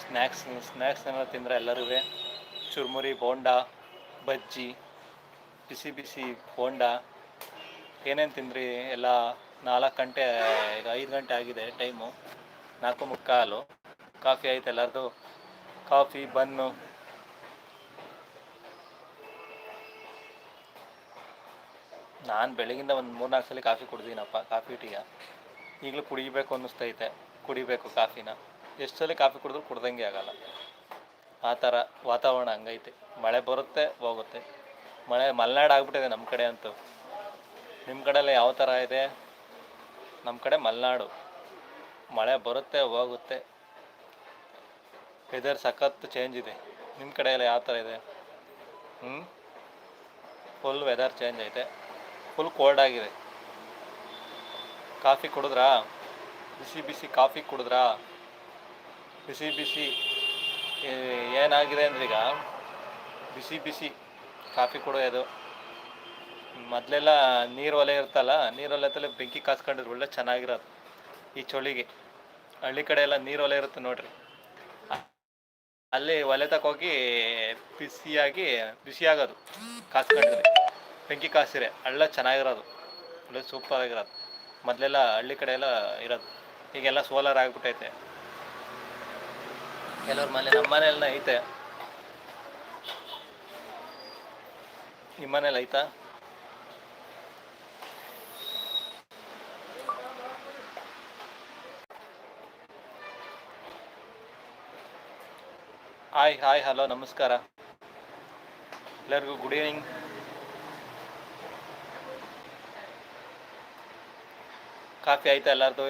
Snacks snacks ತಿಂದರೆ ಎಲ್ಲರೂ ಚುರುಮುರಿ, ಬೋಂಡ, ಬಜ್ಜಿ, ಬಿಸಿ ಬಿಸಿ ಬೋಂಡ. ಏನೇನು ತಿಂದ್ರಿ? ಎಲ್ಲ ನಾಲ್ಕು ಗಂಟೆ ಈಗ ಐದು ಗಂಟೆ ಆಗಿದೆ ಟೈಮು. ನಾಲ್ಕು ಮುಕ್ಕಾಲು. ಕಾಫಿ ಆಯ್ತು ಎಲ್ಲರದು. Coffee, bun. ನಾನು ಬೆಳಗಿಂದ ಒಂದು ಮೂರ್ನಾಲ್ಕು ಸಲ ಕಾಫಿ ಕುಡ್ದೀನಪ್ಪ, ಕಾಫಿ ಟೀಯ. ಈಗಲೂ ಕುಡಿಬೇಕು ಅನ್ನಿಸ್ತೈತೆ. ಕುಡಿಬೇಕು ಕಾಫಿನ. ಎಷ್ಟು ಸಲ ಕಾಫಿ ಕುಡಿದ್ರು ಕುಡ್ದಂಗೆ ಆಗಲ್ಲ. ಆ ಥರ ವಾತಾವರಣ ಹಂಗೈತೆ. ಮಳೆ ಬರುತ್ತೆ, ಹೋಗುತ್ತೆ. ಮಳೆ ಮಲೆನಾಡು ಆಗ್ಬಿಟ್ಟಿದೆ ನಮ್ಮ ಕಡೆ ಅಂತೂ. ನಿಮ್ಮ ಕಡೆಲ್ಲ ಯಾವ ಥರ ಇದೆ? ನಮ್ಮ ಕಡೆ ಮಲೆನಾಡು. ಮಳೆ ಬರುತ್ತೆ, ಹೋಗುತ್ತೆ. ವೆದರ್ ಸಖತ್ತು ಚೇಂಜ್ ಇದೆ. ನಿಮ್ಮ ಕಡೆ ಯಾವ ಥರ ಇದೆ? ಹ್ಞೂ ಫುಲ್ ವೆದರ್ ಚೇಂಜ್ ಐತೆ. ಫುಲ್ ಕೋಲ್ಡ್ ಆಗಿದೆ. ಕಾಫಿ ಕುಡಿದ್ರಾ? ಬಿಸಿ ಬಿಸಿ ಕಾಫಿ ಕುಡಿದ್ರಾ? ಬಿಸಿ ಬಿಸಿ ಏನಾಗಿದೆ ಅಂದ್ರೆ ಈಗ ಬಿಸಿ ಬಿಸಿ ಕಾಫಿ ಕುಡಿಯೋದು. ಮೊದಲೆಲ್ಲ ನೀರು ಒಲೆ ಇರ್ತಲ್ಲ, ನೀರು ಒಲೆತಲ್ಲೇ ಬೆಂಕಿ ಕಾಸ್ಕೊಂಡಿದ್ರು, ಒಳ್ಳೆ ಚೆನ್ನಾಗಿರೋದು ಈ ಚಳಿಗೆ. ಹಳ್ಳಿ ಕಡೆ ಎಲ್ಲ ನೀರು ಒಲೆ ಇರುತ್ತೆ ನೋಡ್ರಿ. ಅಲ್ಲಿ ಒಲೆ ತಕ್ಕೋಗಿ ಬಿಸಿಯಾಗಿ ಬಿಸಿ ಆಗೋದು ಕಾಸ್ಕೊಂಡಿದ್ರೆ. ಬೆಂಕಿ ಕಾಸಿರೆ ಹಳ್ಳ ಚೆನ್ನಾಗಿರೋದು, ಒಳ್ಳೆ ಸೂಪರ್ ಆಗಿರೋದು ಮೊದಲೆಲ್ಲ ಹಳ್ಳಿ ಕಡೆ ಎಲ್ಲ ಇರೋದು. ಈಗೆಲ್ಲ ಸೋಲಾರ್ ಆಗಿಬಿಟ್ಟೈತೆ. ಕೆಲವ್ರ ಮನೆ ನಮ್ಮ ಮನೇಲಿ ಐತೆ. ನಿಮ್ಮ ಮನೇಲಿ ಐತಾ? ಹಾಯ್ ಹಾಯ್, ಹಲೋ, ನಮಸ್ಕಾರ. ಎಲ್ಲರಿಗೂ ಗುಡ್ ಈವ್ನಿಂಗ್. ಕಾಫಿ ಆಯ್ತಾ ಎಲ್ಲಾರ್ದು?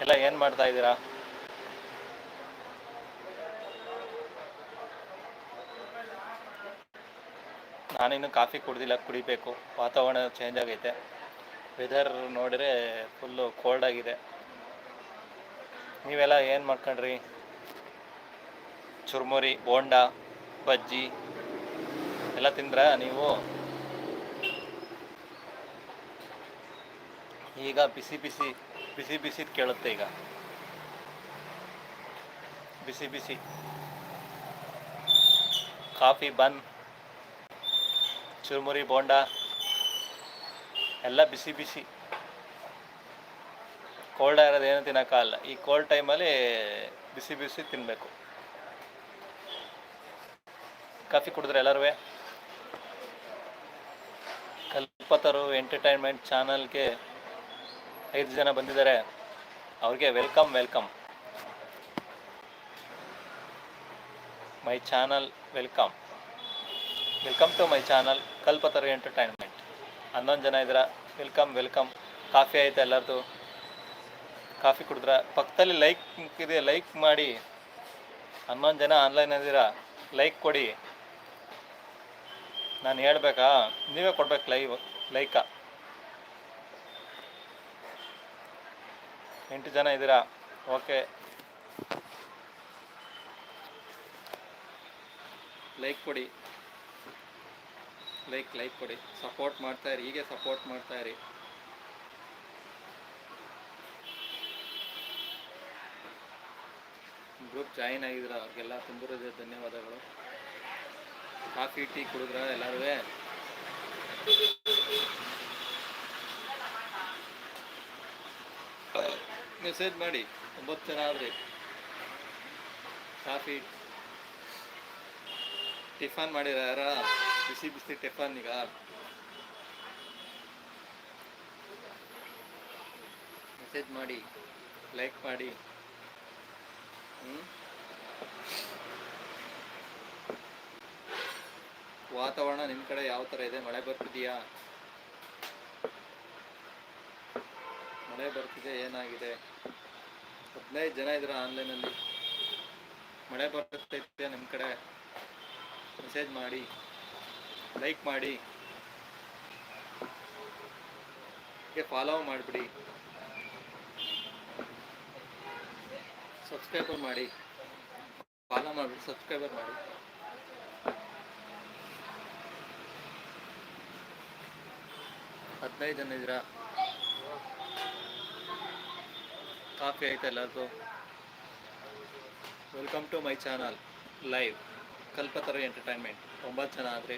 ಎಲ್ಲ ಏನು ಮಾಡ್ತಾ ಇದ್ದೀರಾ? ನಾನಿನ್ನು ಕಾಫಿ ಕುಡ್ದಿಲ್ಲ, ಕುಡಿಬೇಕು. ವಾತಾವರಣ ಚೇಂಜ್ ಆಗೈತೆ. ವೆದರ್ ನೋಡಿದ್ರೆ ಫುಲ್ಲು ಕೋಲ್ಡ್ ಆಗಿದೆ. ನೀವೆಲ್ಲ ಏನು ಮಾಡ್ಕೊಂಡ್ರಿ? ಚುರ್ಮುರಿ, ಬೋಂಡ, ಬಜ್ಜಿ ಎಲ್ಲ ತಿಂದ್ರಾ ನೀವು? ಈಗ ಬಿಸಿ ಬಿಸಿ ಬಿಸಿ ಬಿಸಿ ಕೇಳುತ್ತೆ ಈಗ. ಬಿಸಿ ಬಿಸಿ. ಕಾಫಿ ಬನ್ ಚುರುಮುರಿ, ಬೋಂಡ, ಎಲ್ಲ ಬಿಸಿ ಬಿಸಿ. ಕೋಲ್ಡ್ ಆಗಿರೋದು ಏನು ತಿನ್ನೋಕ್ಕಾಗಲ್ಲ ಈ ಕೋಲ್ಡ್ ಟೈಮಲ್ಲಿ ಬಿಸಿ ಬಿಸಿ ತಿನ್ನಬೇಕು ಕಾಫಿ ಕುಡಿದ್ರೆ ಎಲ್ಲರೂ ಕಲ್ಪತರು ಎಂಟರ್ಟೈನ್ಮೆಂಟ್ ಚಾನಲ್ಗೆ ಐದು ಜನ ಬಂದಿದ್ದಾರೆ. ಅವ್ರಿಗೆ welcome welcome my channel welcome welcome to my channel Kalpataru entertainment. ಹನ್ನೊಂದು ಜನ ಇದ್ದೀರಾ? Welcome welcome. ಕಾಫಿ ಆಯ್ತಾ ಎಲ್ಲರದು? ಕಾಫಿ ಕುಡಿದ್ರ? ಪಕ್ಕದಲ್ಲಿ ಲೈಕ್ ಇದೆ, ಲೈಕ್ ಮಾಡಿ. ಹನ್ನೊಂದು ಜನ ಆನ್ಲೈನ್ ಇದ್ದೀರಾ ಲೈಕ್ ಕೊಡಿ. ನಾನು ಹೇಳ್ಬೇಕಾ? ನೀವೇ ಕೊಡ್ಬೇಕು ಲೈವ್, ಲೈಕ. ಎಂಟು ಜನ ಇದ್ದೀರಾ? ಓಕೆ. ಲೈಕ್ ಕೊಡಿ. ಲೈಕ್ ಲೈಕ್ ಕೊಡಿ. ಸಪೋರ್ಟ್ ಮಾಡ್ತಾ ಇರಿ, ಹೀಗೆ ಸಪೋರ್ಟ್ ಮಾಡ್ತಾ ಇರಿ. ಗ್ರೂಪ್ ಜಾಯಿನ್ ಆಗಿದ್ರ ಅವ್ರಿಗೆಲ್ಲ ತುಂಬ ಧನ್ಯವಾದಗಳು. ಕಾಫಿ ಟೀ ಕುಡಿದ್ರ ಎಲ್ಲರೂ ಮೆಸೇಜ್ ಮಾಡಿ. ಒಂಬತ್ತು ಜನ ಆದ್ರಿ. ಕಾಫಿ ಟಿಫನ್ ಮಾಡಿದಾರ ಬಿಸಿ ಬಿಸಿ ಟಿಫನ್ ಈಗ. ಮೆಸೇಜ್ ಮಾಡಿ ಲೈಕ್ ಮಾಡಿ. ವಾತಾವರಣ ನಿಮ್ಮ ಕಡೆ ಯಾವ ಥರ ಇದೆ? ಮಳೆ ಬರ್ತಿದೆಯಾ? ಮಳೆ ಬರ್ತಿದೆ, ಏನಾಗಿದೆ? ಹದಿನೈದು ಜನ ಇದ್ರ ಆನ್ಲೈನಲ್ಲಿ ಮಳೆ ಬರ್ತೈತೆ ನಿಮ್ಮ ಕಡೆ? ಮೆಸೇಜ್ ಮಾಡಿ ಲೈಕ್ ಮಾಡಿ ಫಾಲೋ ಮಾಡಿಬಿಡಿ. ಸಬ್ಸ್ಕ್ರೈಬರ್ ಮಾಡಿ. ಫಾಲೋ ಮಾಡಿಬಿಡಿ ಸಬ್ಸ್ಕ್ರೈಬರ್ ಮಾಡಿ. ಹದಿನೈದು ಜನ ಇದ್ದೀರಾ? ಕಾಫಿ ಆಯ್ತಾ ಎಲ್ಲರದು welcome to my channel live Kalpataru entertainment. ಒಂಬತ್ತು ಜನ ಆದರೆ.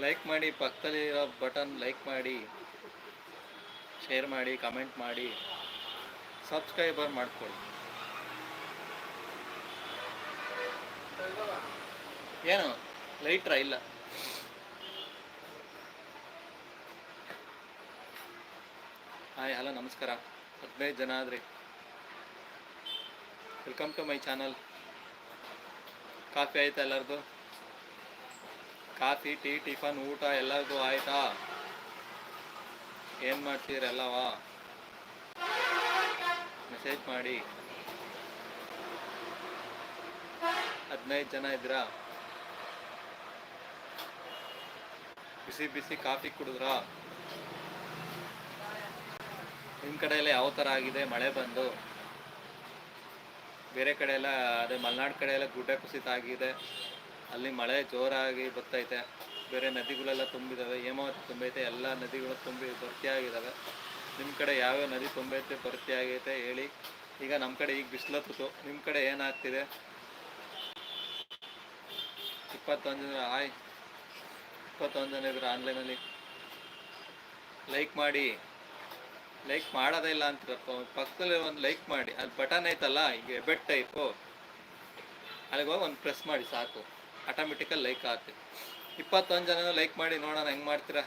ಲೈಕ್ ಮಾಡಿ ಪಕ್ಕದಲ್ಲಿರೋ ಬಟನ್ ಲೈಕ್ ಮಾಡಿ ಶೇರ್ ಮಾಡಿ ಕಮೆಂಟ್ ಮಾಡಿ ಸಬ್ಸ್ಕ್ರೈಬರ್ ಮಾಡ್ಕೊಳ್ಳಿ. ಏನು? ಲೈಟ್ರ ಇಲ್ಲ. ಹಾಯ್ ಹಲೋ, ನಮಸ್ಕಾರ. ಹದಿನೈದು ಜನ ಆದರೆ. Welcome to my channel coffee ಆಯ್ತಾ ಎಲ್ಲರದು? ಕಾಫಿ, ಟೀ, ಟಿಫನ್, ಊಟ ಎಲ್ಲರಿಗೂ ಆಯ್ತಾ? ಏನು ಮಾಡ್ತೀರೆಲ್ಲವಾ ಮೆಸೇಜ್ ಮಾಡಿ. ಹದಿನೈದು ಜನ ಇದ್ರಾ ಬಿಸಿ ಬಿಸಿ ಕಾಫಿ ಕುಡಿದ್ರಾ? ನಿಮ್ಮ ಕಡೆ ಎಲ್ಲ ಯಾವ ಥರ ಆಗಿದೆ? ಮಳೆ ಬಂದು? ಬೇರೆ ಕಡೆ ಎಲ್ಲ, ಅದೇ ಮಲೆನಾಡು ಕಡೆ ಎಲ್ಲ ಗುಡ್ಡ ಕುಸಿತ ಆಗಿದೆ. ಅಲ್ಲಿ ಮಳೆ ಜೋರಾಗಿ ಬರ್ತೈತೆ. ಬೇರೆ ನದಿಗಳೆಲ್ಲ ತುಂಬಿದಾವೆ, ಹೇಮಾವತಿ ತುಂಬೈತೆ ಎಲ್ಲ ನದಿಗಳು ತುಂಬಿ ಭರ್ತಿಯಾಗಿದ್ದಾವೆ ನಿಮ್ಮ ಕಡೆ ಯಾವ್ಯಾವ ನದಿ ತುಂಬೈತೆ ಭರ್ತಿ ಆಗೈತೆ ಹೇಳಿ. ಈಗ ನಮ್ಮ ಕಡೆ ಈಗ ಬಿಸಿಲತ್ತು ನಿಮ್ಮ ಕಡೆ ಏನಾಗ್ತಿದೆ? ಇಪ್ಪತ್ತೊಂದು ಜನ ಆಯ್, ಇಪ್ಪತ್ತೊಂದು ಜನ ಆನ್ಲೈನಲ್ಲಿ ಲೈಕ್ ಮಾಡಿ. ಲೈಕ್ ಮಾಡೋದೇ ಇಲ್ಲ ಅಂತಿರಪ್ಪ. ಪಕ್ಕದಲ್ಲಿ ಒಂದು ಲೈಕ್ ಮಾಡಿ. ಅದು ಬಟನ್ ಐತಲ್ಲ, ಈಗ ಬೆಟ್ ಟೈಪು ಅಲ್ಲಿಗೆ ಹೋಗಿ ಒಂದು ಪ್ರೆಸ್ ಮಾಡಿ, ಸಾಕು. ಆಟೋಮೆಟಿಕಲ್ ಲೈಕ್ ಆಗುತ್ತೆ ಇಪ್ಪತ್ತೊಂದು ಜನ ಲೈಕ್ ಮಾಡಿ, ನೋಡೋಣ ಹೆಂಗೆ ಮಾಡ್ತೀರಾ?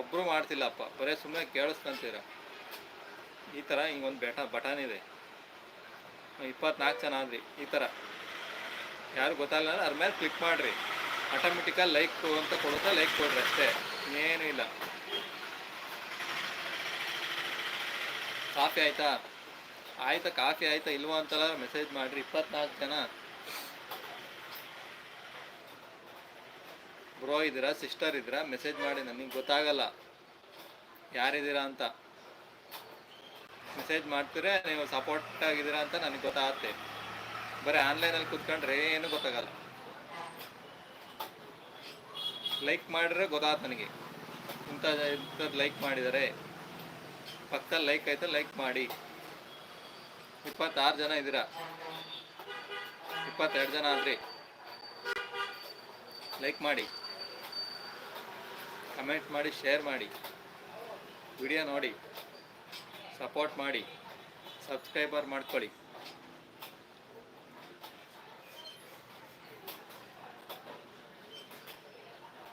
ಒಬ್ಬರು ಮಾಡ್ತಿಲ್ಲಪ್ಪ. ಬರೀ ಸುಮ್ಮನೆ ಕೇಳಿಸ್ಕೊಂತೀರ? ಈ ಥರ ಒಂದು ಬೆಟ ಬಟನ್ ಇದೆ. ಇಪ್ಪತ್ನಾಲ್ಕು ಜನ ಆದ್ರಿ. ಈ ಥರ ಯಾರು ಗೊತ್ತಾಗಲ್ಲ ಅದ್ರ ಮೇಲೆ ಕ್ಲಿಕ್ ಮಾಡಿರಿ. ಆಟೋಮೆಟಿಕಲ್ ಲೈಕ್ ಅಂತ ಕೊಡುತ್ತಾ ಲೈಕ್ ಕೊಡ್ರಿ ಅಷ್ಟೇ. ಇನ್ನೇನು ಇಲ್ಲ ಕಾಫಿ ಆಯ್ತಾ? ಆಯ್ತಾ, ಕಾಫಿ ಆಯ್ತಾ, ಇಲ್ವಾ ಅಂತಲ್ಲ ಮೆಸೇಜ್ ಮಾಡಿರಿ. ಇಪ್ಪತ್ನಾಲ್ಕು ಜನ. ಬ್ರೋ ಇದ್ದೀರಾ ಸಿಸ್ಟರ್ ಇದ್ದೀರಾ? ಮೆಸೇಜ್ ಮಾಡಿ, ನನಗೆ ಗೊತ್ತಾಗಲ್ಲ. ಯಾರಿದ್ದೀರಾ ಅಂತ. ಮೆಸೇಜ್ ಮಾಡ್ತೀರಾ, ನೀವು ಸಪೋರ್ಟ್ ಆಗಿದ್ದೀರಾ ಅಂತ ನನಗೆ ಗೊತ್ತಾಗುತ್ತೆ. ಬರೀ ಆನ್ಲೈನಲ್ಲಿ ಕೂತ್ಕೊಂಡ್ರೆ ಏನು ಗೊತ್ತಾಗಲ್ಲ. ಲೈಕ್ ಮಾಡಿದ್ರೆ ಗೊತ್ತಾಗುತ್ತೆ ನನಗೆ. ಇಂಥ ಇಂಥದ್ದು ಲೈಕ್ ಮಾಡಿದ್ದಾರೆ ಪಕ್ಕದಲ್ಲಿ ಲೈಕ್ ಐತೆ ಲೈಕ್ ಮಾಡಿ. ಇಪ್ಪತ್ತಾರು ಜನ ಇದ್ದೀರಾ? ಇಪ್ಪತ್ತೆರಡು ಜನ ಆದ್ರಿ. ಲೈಕ್ ಮಾಡಿ. ಕಮೆಂಟ್ ಮಾಡಿ ಶೇರ್ ಮಾಡಿ. ವಿಡಿಯೋ ನೋಡಿ. ಸಪೋರ್ಟ್ ಮಾಡಿ. ಸಬ್ಸ್ಕ್ರೈಬರ್ ಮಾಡ್ಕೊಳ್ಳಿ.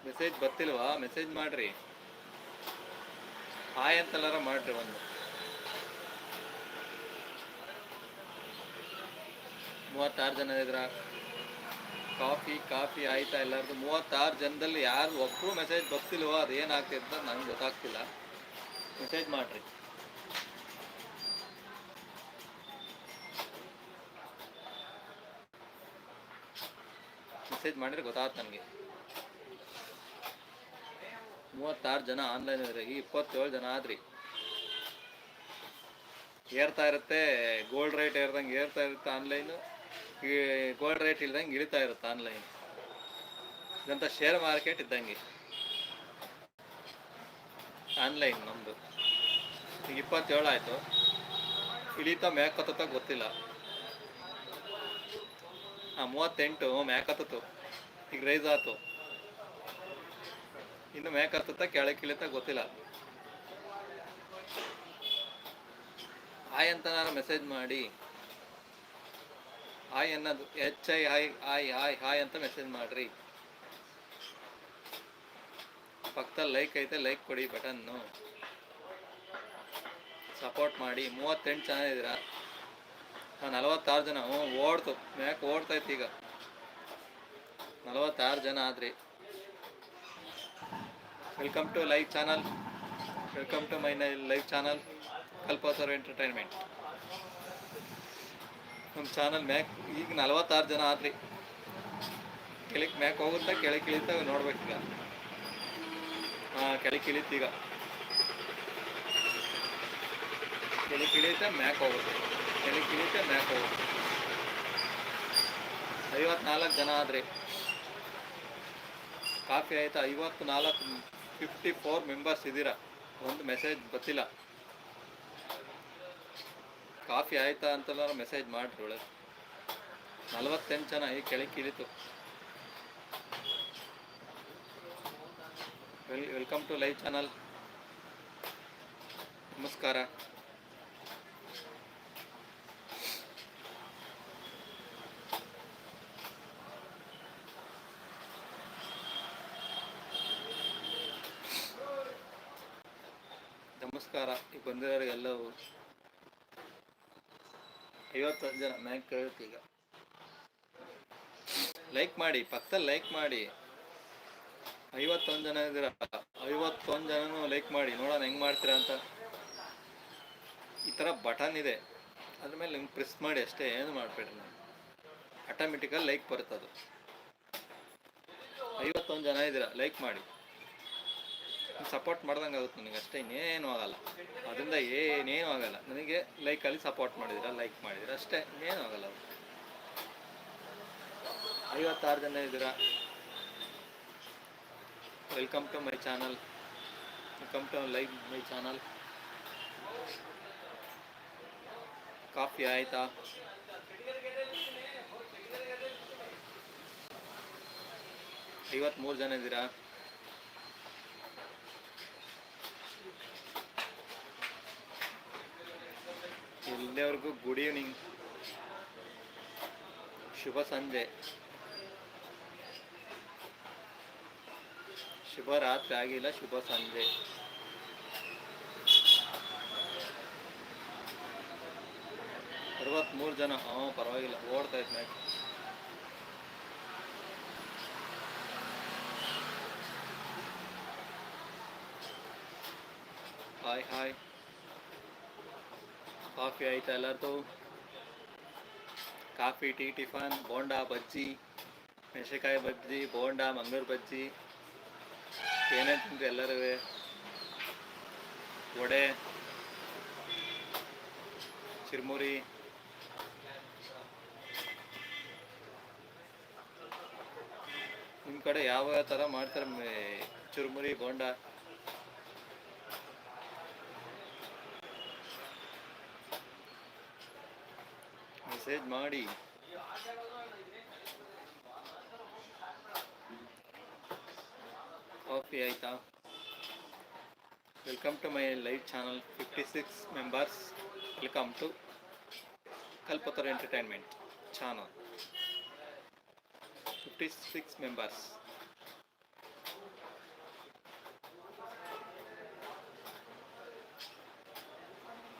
ಮೆಸೇಜ್ ಬರ್ತಿಲ್ವಾ? ಮೆಸೇಜ್ ಮಾಡ್ರಿ. ಹಾಯ್ ಅಂತೆಲ್ಲಾರ ಮಾಡ್ರಿ ಒಂದು. ಮೂವತ್ತಾರು ಜನ ಇದ್ರ ಕಾಫಿ ಕಾಫಿ ಆಯ್ತಾ ಎಲ್ಲಾರ್ದು? ಮೂವತ್ತಾರು ಜನದಲ್ಲಿ ಯಾರು ಒಬ್ಬರು ಮೆಸೇಜ್ ಬರ್ತಿಲ್ವೋ ಅದು ಏನಾಗ್ತಿತ್ತು ಅಂತ ನಂಗೆ ಗೊತ್ತಾಗ್ತಿಲ್ಲ. ಮೆಸೇಜ್ ಮಾಡ್ರಿ. ಮೆಸೇಜ್ ಮಾಡಿದ್ರೆ ಗೊತ್ತಾಗುತ್ತೆ ನನಗೆ. ಮೂವತ್ತಾರು ಜನ ಆನ್ಲೈನ್ ಇದ್ರೆ, ಈ ಇಪ್ಪತ್ತೇಳು ಜನ ಆದ್ರಿ. ಏರ್ತಾ ಇರುತ್ತೆ ಗೋಲ್ಡ್ ರೇಟ್ ಏರ್ದಂಗೆ ಏರ್ತಾ ಇರುತ್ತೆ ಆನ್ಲೈನು ಈ ಗೋಲ್ಡ್ ರೇಟ್ ಇಲ್ದಂಗೆ ಇಳಿತಾ ಇರುತ್ತೆ ಆನ್ಲೈನ್ ಇದಂಥ ಶೇರ್ ಮಾರ್ಕೆಟ್ ಇದ್ದಂಗೆ. ಆನ್ಲೈನ್ ನಮ್ಮದು ಈಗ ಇಪ್ಪತ್ತೇಳು ಆಯಿತು. ಇಳೀತಾ ಮ್ಯಾಕತ್ತ ಗೊತ್ತಿಲ್ಲ. ಹಾಂ ಮೂವತ್ತೆಂಟು ಮ್ಯಾಕತ್ತು ಈಗ ರೈಸ್ ಆಯ್ತು. ಇನ್ನು ಮೇಕ್ ಹತ್ತುತ್ತಾ ಕೆಳಗೆ ಇಳಿತ ಗೊತ್ತಿಲ್ಲ. ಹಾಯ್ ಅಂತ ನಾನು ಮೆಸೇಜ್ ಮಾಡಿ. ಹಾಯ್ ಅನ್ನೋದು H I hi hi hi hi ಅಂತ ಮೆಸೇಜ್ ಮಾಡ್ರಿ. ಪಕ್ಕದಲ್ಲಿ ಲೈಕ್ ಐತೆ ಲೈಕ್ ಕೊಡಿ ಬಟನ್ನು ಸಪೋರ್ಟ್ ಮಾಡಿ. ಮೂವತ್ತೆಂಟು ಜನ ಇದ್ದೀರಾ? ಹಾಂ ನಲವತ್ತಾರು ಜನ. ಹ್ಞೂ ಓಡ್ತು. ಮ್ಯಾಕ್ ಓಡ್ತೈತೆ ಈಗ. ನಲವತ್ತಾರು ಜನ ಆದ್ರಿ. Welcome to live channel welcome to my live channel Kalpataru entertainment ನಮ್ಮ ಚಾನಲ್ ಮ್ಯಾಕ್, ಈಗ ನಲವತ್ತಾರು ಜನ ಆದ್ರಿ. ಕೆಳಗೆ ಮ್ಯಾಕ್ ಹೋಗುತ್ತಾ, ಕೆಳಗೆ ಇಳಿತಾ ನೋಡ್ಬೇಕೀಗ ಹಾಂ, ಕೆಳಗೆ ಇಳಿತೀಗ ಕೆಳಗೆ ಇಳಿಯುತ್ತೆ ಮ್ಯಾಕ್ ಹೋಗುತ್ತೆ. ಕೆಳಗೆ ಇಳಿಯುತ್ತೆ ಮ್ಯಾಕ್ ಹೋಗುತ್ತೆ. ಐವತ್ನಾಲ್ಕು ಜನ ಆದ್ರಿ. ಕಾಫಿ ಆಯ್ತಾ ಐವತ್ತು ನಾಲ್ಕು ಫಿಫ್ಟಿ ಫೋರ್ ಮೆಂಬರ್ಸ್ ಇದ್ದೀರಾ? ಒಂದು ಮೆಸೇಜ್ ಬರ್ತಿಲ್ಲ. ಕಾಫಿ ಆಯ್ತಾ ಅಂತೆಲ್ಲ ಮೆಸೇಜ್ ಮಾಡ್ರಿ ಒಳ್ಳೆ ನಲವತ್ತೆಂಟು ಜನ ಈ ಕೆಳಗೆ ಇಳಿತು well welcome to live channel ನಮಸ್ಕಾರ ನಮಸ್ಕಾರ ಈಗ ಬಂದಿರೋರಿಗೆಲ್ಲವೂ ಐವತ್ತೊಂದು ಜನ ಮ್ಯಾಕ್ ಕೇಳುತ್ತೆ ಈಗ. ಲೈಕ್ ಮಾಡಿ, ಪಕ್ಕದಲ್ಲಿ ಲೈಕ್ ಮಾಡಿ. ಐವತ್ತೊಂದು ಜನ ಇದ್ದೀರ? ಐವತ್ತೊಂದು ಜನನೂ ಲೈಕ್ ಮಾಡಿ. ನೋಡೋಣ ಹೆಂಗೆ ಮಾಡ್ತೀರಾ ಅಂತ. ಈ ಥರ ಬಟನ್ ಇದೆ. ಅದ್ರ ಮೇಲೆ ನಿಮ್ಗೆ ಪ್ರೆಸ್ ಮಾಡಿ ಅಷ್ಟೇ, ಏನು ಮಾಡಬೇಡ್ರಿ ನಾನು ಆಟೋಮೆಟಿಕಲ್ಲಿ ಲೈಕ್ ಬರುತ್ತದು. ಐವತ್ತೊಂದು ಜನ ಇದ್ದೀರಾ? ಲೈಕ್ ಮಾಡಿ. ಸಪೋರ್ಟ್ ಮಾಡ್ದಂಗೆ ಆಗುತ್ತೆ ನನಗೆ ಅಷ್ಟೇ, ಇನ್ನೇನು ಆಗಲ್ಲ. ಅದರಿಂದ ಏನೇನು ಆಗಲ್ಲ. ನನಗೆ ಲೈಕಲ್ಲಿ ಸಪೋರ್ಟ್ ಮಾಡಿದಿರ ಲೈಕ್ ಮಾಡಿದಿರ, ಅಷ್ಟೇ, ಇನ್ನೇನು ಆಗಲ್ಲ ಅದು. ಐವತ್ತಾರು ಜನ ಇದ್ದೀರಾ? Welcome to my channel welcome to live my channel coffee ಆಯಿತಾ? ಐವತ್ಮೂರು ಜನ ಇದ್ದೀರಾ? ಎಲ್ಲರಿಗೂ ಗುಡ್ ಈವ್ನಿಂಗ್. ಶುಭ ಸಂಜೆ. ಶುಭ ರಾತ್ರಿ ಆಗಿಲ್ಲ, ಶುಭ ಸಂಜೆ. ಅರವತ್ಮೂರು ಜನ, ಹಾಂ, ಪರವಾಗಿಲ್ಲ, ಓಡ್ತಾ ಇತ್ತು ಮ್ಯಾಚ್ ಹಾಯ್ ಹಾಯ್ ಕಾಫಿ ಆಯ್ತಾ ಎಲ್ಲರದು? ಕಾಫಿ, ಟೀ, ಟಿಫನ್, ಬೋಂಡಾ, ಬಜ್ಜಿ, ಮೆಣಸಿನಕಾಯಿ ಬಜ್ಜಿ, ಬೋಂಡಾ, ಮಂಗಳೂರು ಬಜ್ಜಿ, ಏನೇನು ತಿಂದ್ರಿ ಎಲ್ಲರೂ? ವಡೆ, ಚಿರ್ಮುರಿ ನಿಮ್ಮ ಕಡೆ ಯಾವ ಥರ ಮಾಡ್ತಾರೆ ಚುರುಮುರಿ, ಬೋಂಡಾ? ಮೆಸೇಜ್ ಮಾಡಿ ಕಾಫಿ ಆಯ್ತಾ welcome to my live channel fifty six members welcome to Kalpataru entertainment channel fifty six members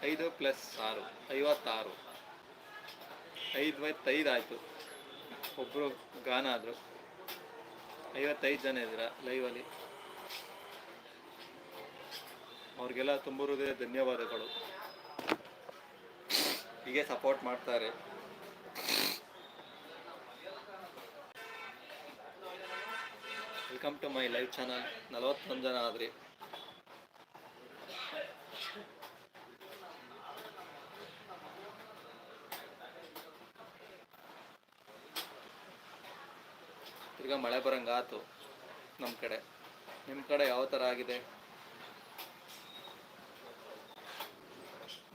ಐದು ಪ್ಲಸ್ ಆರು ಐವತ್ತಾರು ಐವತ್ತೈದು ಆಯಿತು. ಒಬ್ಬರು ಗಾನ ಆದರು. ಐವತ್ತೈದು ಜನ ಇದ್ದೀರ ಲೈವಲ್ಲಿ ಅವ್ರಿಗೆಲ್ಲ ಹೃದಯ ಧನ್ಯವಾದಗಳು. ಹೀಗೆ ಸಪೋರ್ಟ್ ಮಾಡ್ತಾರೆ. Welcome to my live channel ನಲವತ್ತೊಂದು ಜನ ಆದ್ರಿ. ತಿರ್ಗಾ ಮಳೆ ಬರಂಗೆ ಆತು ನಮ್ಮ ಕಡೆ. ನಿಮ್ಮ ಕಡೆ ಯಾವ ಥರ ಆಗಿದೆ?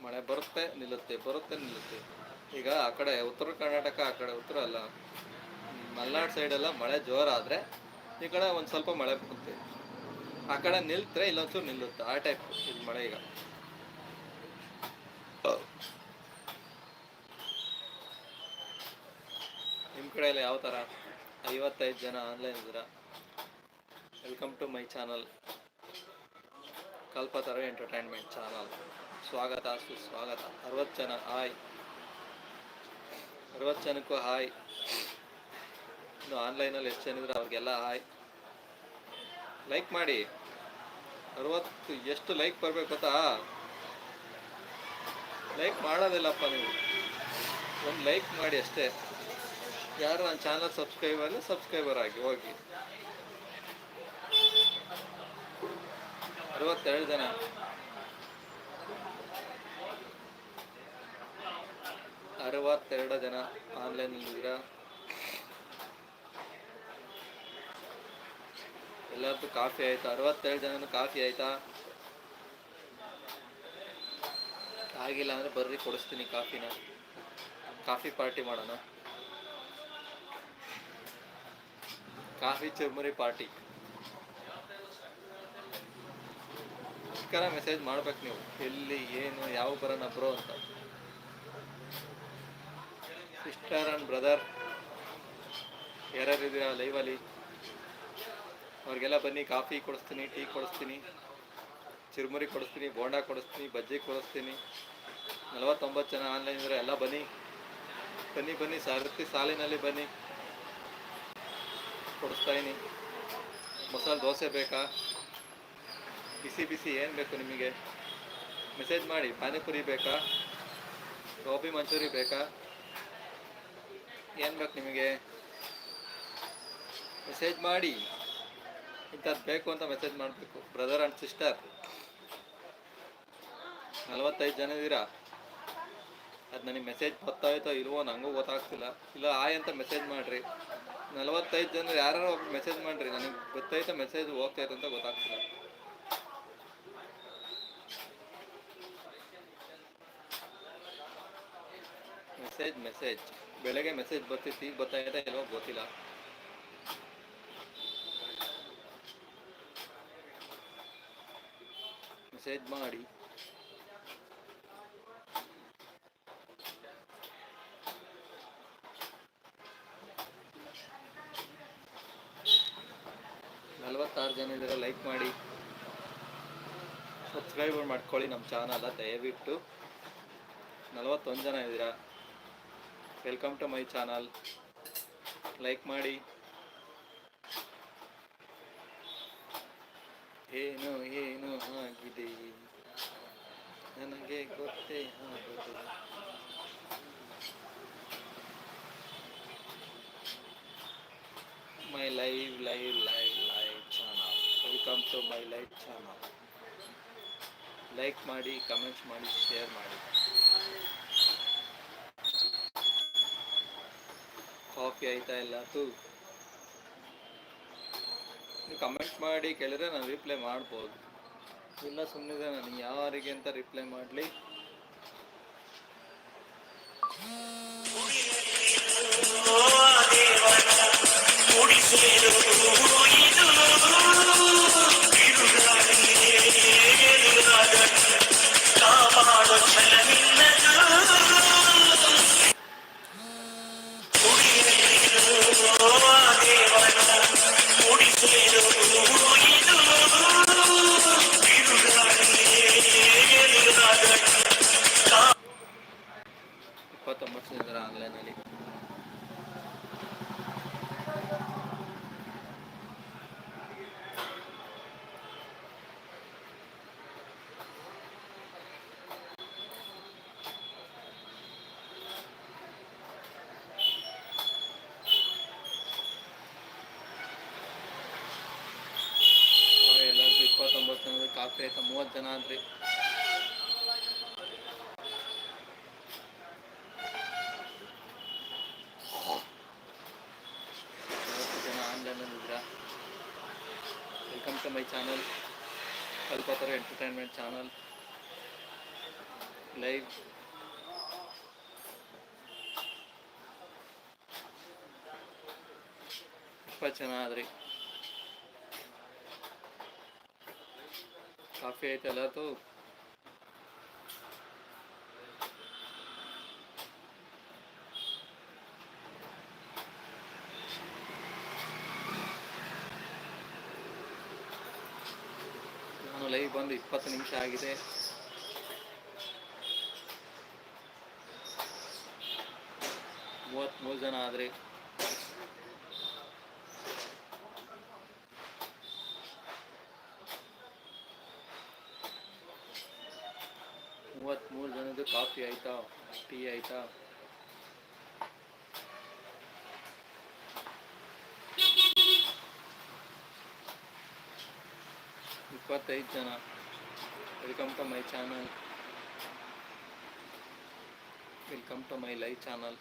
ಮಳೆ ಬರುತ್ತೆ, ನಿಲ್ಲುತ್ತೆ ಬರುತ್ತೆ, ನಿಲ್ಲುತ್ತೆ. ಈಗ ಆ ಕಡೆ ಉತ್ತರ ಕರ್ನಾಟಕ, ಆ ಕಡೆ ಉತ್ತರ ಅಲ್ಲ. ಮಲೆನಾಡು ಸೈಡೆಲ್ಲ ಮಳೆ ಜೋರಾದರೆ ಈ ಕಡೆ ಒಂದು ಸ್ವಲ್ಪ ಮಳೆ ಬರುತ್ತೆ. ಆ ಕಡೆ ನಿಲ್ತರೆ ಇಲ್ಲೊಂಚೂರು ನಿಲ್ಲುತ್ತೆ, ಆ ಟೈಪ್ ಇದು ಮಳೆ ಈಗ. ನಿಮ್ಮ ಕಡೆ ಎಲ್ಲ ಯಾವ ಥರ ಐವತ್ತೈದು ಜನ ಆನ್ಲೈನ್ ಇದ್ದೀರಾ? Welcome to my channel Kalpataru entertainment channel ಸ್ವಾಗತ, ಸುಸ್ವಾಗತ. ಅರವತ್ತು ಜನ ಹಾಯ್ ಅರವತ್ತು ಜನಕ್ಕೂ ಹಾಯ್ ಇನ್ನು ಆನ್ಲೈನಲ್ಲಿ ಎಷ್ಟು ಜನ ಇದ್ರೆ ಅವ್ರಿಗೆಲ್ಲ ಹಾಯ್ ಲೈಕ್ ಮಾಡಿ. ಅರವತ್ತು, ಎಷ್ಟು ಲೈಕ್ ಬರಬೇಕು ಗೊತ್ತಾ? ಲೈಕ್ ಮಾಡೋದಿಲ್ಲಪ್ಪ ನೀವು. ಒಂದು ಲೈಕ್ ಮಾಡಿ ಅಷ್ಟೇ. ಯಾರು ನನ್ನ ಚಾನಲ್ ಸಬ್ಸ್ಕ್ರೈಬ್ ಆಗಲಿ ಸಬ್ಸ್ಕ್ರೈಬರ್ ಆಗಿ ಹೋಗಿ. ಅರವತ್ತೆರಡು ಜನ. ಅರವತ್ತೆರಡು ಜನ ಆನ್ಲೈನ್ ಇದ್ದೀರಾ? ಎಲ್ಲರದ್ದು ಕಾಫಿ ಆಯ್ತಾ? ಅರವತ್ತೆರಡು ಜನ ಕಾಫಿ ಆಯ್ತಾ? ಆಗಿಲ್ಲ ಅಂದರೆ ಬರ್ರಿ, ಕೊಡಿಸ್ತೀನಿ ಕಾಫಿನ ಕಾಫಿ ಪಾರ್ಟಿ ಮಾಡೋಣ. ಕಾಫಿ ಚುರ್ಮುರಿ ಪಾರ್ಟಿ. ಮೆಸೇಜ್ ಮಾಡ್ಬೇಕು ನೀವು. ಎಲ್ಲಿ, ಏನು, ಯಾವ ಬರೋಣ ಬ್ರೋ ಅಂತ. ಸಿಸ್ಟರ್ ಆ್ಯಂಡ್ ಬ್ರದರ್ ಯಾರ್ಯಾರಿದ್ದೀರಾ ಲೈವಲ್ಲಿ ಅವ್ರಿಗೆಲ್ಲ ಬನ್ನಿ, ಕಾಫಿ ಕೊಡಿಸ್ತೀನಿ, ಟೀ ಕೊಡಿಸ್ತೀನಿ, ಚಿರುಮುರಿ ಕೊಡಿಸ್ತೀನಿ, ಬೋಂಡಾ ಕೊಡಿಸ್ತೀನಿ, ಬಜ್ಜಿ ಕೊಡಿಸ್ತೀನಿ. ನಲವತ್ತೊಂಬತ್ತು ಜನ ಆನ್ಲೈನ್ ಇದ್ರೆ ಎಲ್ಲ ಬನ್ನಿ. ಬನ್ನಿ ಬನ್ನಿ, ಸಾರಥಿ ಸಾಲಿನಲ್ಲಿ ಬನ್ನಿ. ಕೊಡಿಸ್ತಾ ಮಸಾಲೆ ದೋಸೆ ಬೇಕಾ? ಬಿಸಿ ಬಿಸಿ ಏನು ಬೇಕು ನಿಮಗೆ? ಮೆಸೇಜ್ ಮಾಡಿ. ಪಾನಿಪುರಿ ಬೇಕಾ? ಗೋಬಿ ಮಂಚೂರಿ ಬೇಕಾ? ಏನು ಬೇಕು ನಿಮಗೆ? ಮೆಸೇಜ್ ಮಾಡಿ. ಇಂಥದ್ದು ಬೇಕು ಅಂತ ಮೆಸೇಜ್ ಮಾಡಬೇಕು. ಬ್ರದರ್ ಆ್ಯಂಡ್ ಸಿಸ್ಟರ್ ನಲವತ್ತೈದು ಜನ ಇದ್ದೀರಾ ಅದು ನನಗೆ ಮೆಸೇಜ್ ಗೊತ್ತಾಯ್ತೋ ಇಲ್ವೋ ನನಗೂ ಗೊತ್ತಾಗ್ತಿಲ್ಲ. ಇಲ್ಲ, ಆಯ್ ಅಂತ ಮೆಸೇಜ್ ಮಾಡಿರಿ. ನಲವತ್ತೈದು ಜನ ಯಾರು ಮೆಸೇಜ್ ಮಾಡ್ರಿ, ನನಗೆ ಗೊತ್ತಾಯ್ತಾ ಮೆಸೇಜ್ ಹೋಗ್ತೈತೆ ಅಂತ ಗೊತ್ತಾಗ್ತಿಲ್ಲ. ಮೆಸೇಜ್ ಮೆಸೇಜ್ ಬೆಳಗ್ಗೆ ಮೆಸೇಜ್ ಬರ್ತಿತ್ತು, ಈಗ ಗೊತ್ತಾಯ್ತಾ ಇಲ್ವೋ ಗೊತ್ತಿಲ್ಲ. ಮೆಸೇಜ್ ಮಾಡಿ. ನಲವತ್ತಾರು ಜನ ಇದ್ದಾರೆ ಲೈಕ್ ಮಾಡಿ ಸಬ್ಸ್ಕ್ರೈಬರ್ ಮಾಡ್ಕೊಳ್ಳಿ ನಮ್ಮ ಚಾನಲ್ ದಯವಿಟ್ಟು. ನಲವತ್ತೊಂದು ಜನ ಇದ್ದೀರಾ? Welcome to my channel like ಮಾಡಿ. ಏನು ಏನು ಆಗಿದೆ? ನನಗೆ ಗೊತ್ತೇ ಆಗುತ್ತೆ my live live live welcome to my life channel like ಮಾಡಿ ಕಮೆಂಟ್ಸ್ ಮಾಡಿ ಶೇರ್ ಮಾಡಿ. ಕಾಫಿ ಆಯ್ತಾ ಇಲ್ಲ ನೀವು ಕಮೆಂಟ್ ಮಾಡಿ, ಕೇಳಿದ್ರೆ ನಾನು ರಿಪ್ಲೈ ಮಾಡ್ಬೋದು. ಇಲ್ಲ ಸುಮ್ಮನೆ ನಾನು ಯಾರಿಗೆ ಅಂತ ರಿಪ್ಲೈ ಮಾಡಲಿ? ಆಯ್ತಾ ಮೂವತ್ತು ಜನ ಅಂದ್ರಿ ಮೂವತ್ತು ಜನ ಆನ್ಲೈನಲ್ಲಿ ಇದ್ದೀರಾ welcome to my channel Kalpataru entertainment channel live ಇಪ್ಪತ್ತು ಜನ ಆದ್ರಿ ಕಾಫಿ ಆಯ್ತಲ್ಲ ಅದು ನಾನು ಲೈವ್ ಬಂದು ಇಪ್ಪತ್ತು ನಿಮಿಷ ಆಗಿದೆ. ಮೂವತ್ತ್ಮೂರು ಜನ ಆದರೆ ಜನದ್ದು ಕಾಫಿ ಆಯ್ತಾ? ಟೀ ಆಯ್ತಾ? ಇಪ್ಪತ್ತೈದು ಜನ. Welcome to my channel welcome to my live channel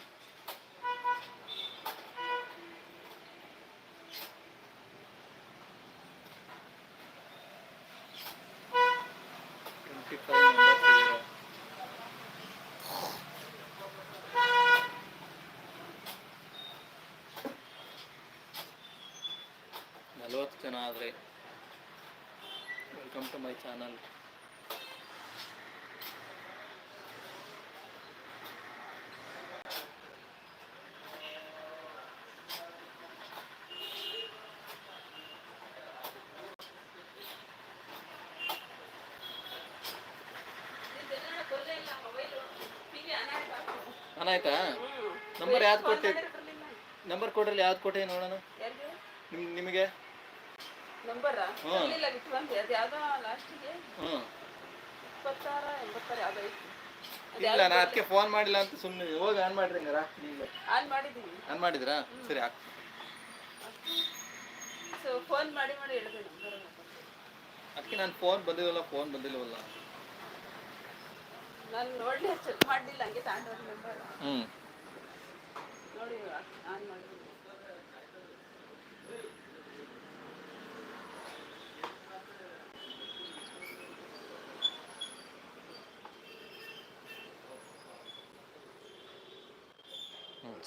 twenty five members ಇದ್ದಾರೆ ಐವತ್ತು ಜನ ಆದರೆ ವೆಲ್ಕಮ್ ಟು ಮೈ ಚಾನಲ್ ಅನಾಯ್ತಾ ನಂಬರ್ ಯಾವ್ದು ಕೊಟ್ಟೆ ನಂಬರ್ ಕೊಡ್ರಲ್ಲಿ ಯಾವ್ದು ಕೊಟ್ಟೆ ನೋಡೋಣ? ನಿಮ್ ನಿಮಗೆ? ನಂಬರ. ಇಲ್ಲ ಬಿಟ್ಟು ಬಂದೆ. ಅದು ಯಾವ್ದೋ ಲಾಸ್ಟಿಗೆ? ಹ್ಞೂ ಇಪ್ಪತ್ತಾರ ಎಂಬತ್ತಾರ ಯಾವ್ದೋ ಐತಿ ಇಲ್ಲ ನಾ ಅದಕ್ಕೆ ಫೋನ್ ಮಾಡಿಲ್ಲ ಅಂತ ಸುಮ್ಮನೆ ಹೋಗಿ ಆನ್ ಮಾಡ್ರಿ ಹಂಗಾರ. ಆನ್ ಮಾಡಿದ್ದೀನಿ. ಆನ್ ಮಾಡಿದ್ರಾ ಸರಿ ಹಾಕ್. ಸೊ ಫೋನ್ ಮಾಡಿ ಮಾಡಿ ಹೇಳಿದೆ ನಂಬರ್ ಅದಕ್ಕೆ ನಾನು ಫೋನ್ ಬಂದಿಲ್ವಲ್ಲ ಫೋನ್ ಬಂದಿಲ್ಲವಲ್ಲ. ನಾನು ನೋಡಲಿ ಚೆಕ್ ಮಾಡಲಿಲ್ಲ ಹಂಗೆ ತಗೊಂಡೋಗಿ ನಂಬರ್ ಹ್ಞೂ ನೋಡಿ ಆನ್ ಮಾಡಿದ್ದೀನಿ.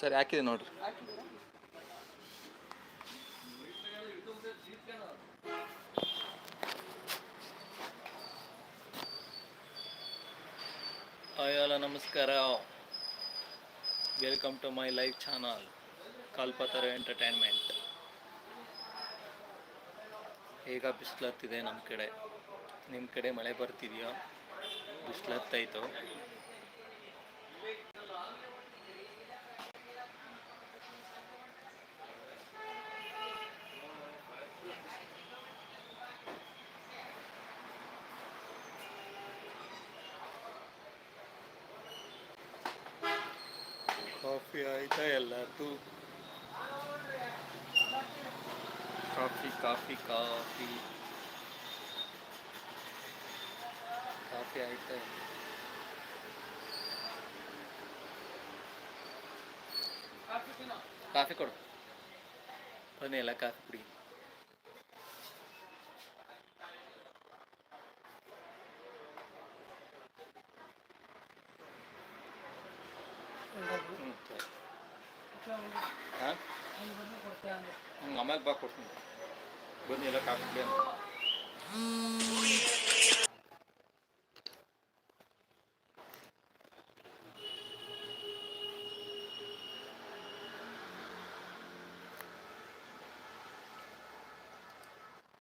ಸರಿ, ಹಾಕಿದೆ ನೋಡ್ರಿ. ಅಯ್ಯಲ್ಲ ನಮಸ್ಕಾರ. Welcome to my live channel Kalpataru entertainment ಈಗ ಬಿಸಿಲತ್ತಿದೆ ನಮ್ಮ ಕಡೆ. ನಿಮ್ಮ ಕಡೆ ಮಳೆ ಬರ್ತಿದೆಯೋ? ಬಿಸಿಲತ್ತಾಯ್ತು ಕಾಫಿ ಆಯ್ತಾ ಕಾಫಿ ಕಾಫಿ ಕಾಫಿ. ಕಾಫಿ ಆಯ್ತಾ? ಕಾಫಿ ಕೊಡು. ಬನ್ನಿ ಎಲ್ಲ ಕಾಫಿ ಕುಡಿ